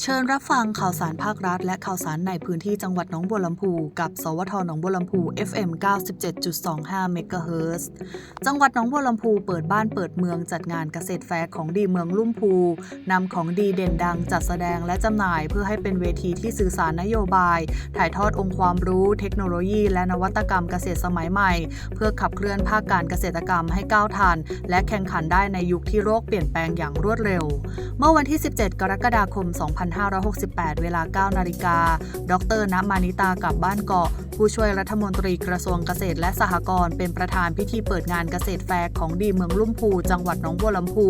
เชิญรับฟังข่าวสารภาครัฐ และข่าวสารในพื้นที่จังหวัดหนองบัวลำพู กับ สวทหนองบัวลำพู FM 97.25เมกะเฮิรตซ์จังหวัดหนองบัวลำพูเปิดบ้านเปิดเมืองจัดงานเกษตรแฟร์ของดีเมืองลุ่มพูนำของดีเด่นดังจัดแสดงและจำหน่ายเพื่อให้เป็นเวทีที่สื่อสารนโยบาย ถ่ายทอดองค์ความรู้ เทคโนโลยี และนวัตกรรมเกษตรสมัยใหม่ เพื่อขับเคลื่อนภาคการเกษตรกรรมให้ก้าวทัน และแข่งขันได้ในยุคที่โรคเปลี่ยนแปลงอย่างรวดเร็ว เมื่อวันที่ 17 กรกฎาคม2568 เวลา 9 นาฬิกา ดรณมานิตากลับบ้านเกาะ ผู้ช่วยรัฐมนตรีกระทรวงเกษตรและสหกรณ์เป็นประธานพิธีเปิดงานเกษตรแฟร์ของดีเมืองลุ่มพูจังหวัดหนองบัวลำพู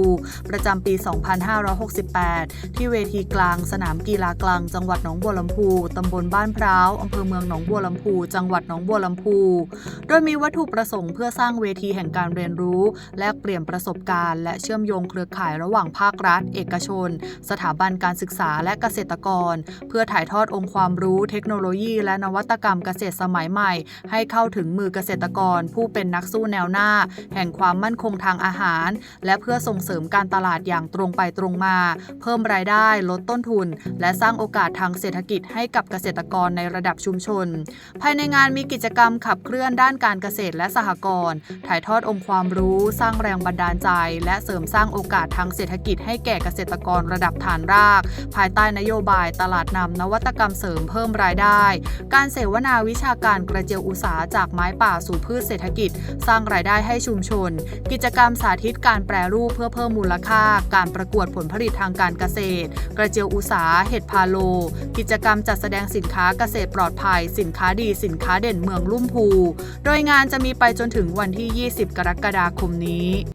ประจำปี 2568 ที่เวทีกลางสนามกีฬากลางจังหวัดหนองบัวลำพูตำบลบ้านพร้าวอำเภอเมืองหนองบัวลำพู จังหวัดหนองบัวลำพู โดยมีวัตถุประสงค์เพื่อสร้างเวทีแห่งการเรียนรู้ แลกเปลี่ยนประสบการณ์ และเชื่อมโยงเครือข่ายระหว่างภาครัฐ เอกชน สถาบันการศึกษาและเกษตรกร เพื่อถ่ายทอดองค์ความรู้เทคโนโลยีและนวัตกรรมเกษตรสมัยใหม่ ให้เข้าถึงมือเกษตรกร ผู้เป็นนักสู้แนวหน้า แห่งความมั่นคงทางอาหาร และเพื่อส่งเสริมการตลาดอย่างตรงไปตรงมา เพิ่มรายได้ลดต้นทุน และสร้างโอกาสทางเศรษฐกิจให้กับเกษตรกรในระดับชุมชน ภายในงานมีกิจกรรมขับเคลื่อนด้านการเกษตรและสหกรณ์ถ่ายทอดองค์ความรู้ สร้างแรงบันดาลใจ และเสริมสร้างโอกาสทางเศรษฐกิจให้แก่เกษตรกรระดับฐานราก ภายใต้นโยบายตลาดนำนวัตกรรมเสริมเพิ่มรายได้ การเสวนาวิชาการกระเจียวอุตสาหจากไม้ป่าสู่พืชเศรษฐกิจ สร้างรายได้ให้ชุมชน กิจกรรมสาธิตการแปรรูปเพื่อเพิ่มมูลค่า การประกวดผลผลิตทางการเกษตร กระเจียวอุตสาเห็ดพาโล กิจกรรมจัดแสดงสินค้าเกษตรปลอดภัย สินค้าดีสินค้าเด่นเมืองลุ่มพู โดยงานจะมีไปจนถึงวันที่ 20 กรกฎาคมนี้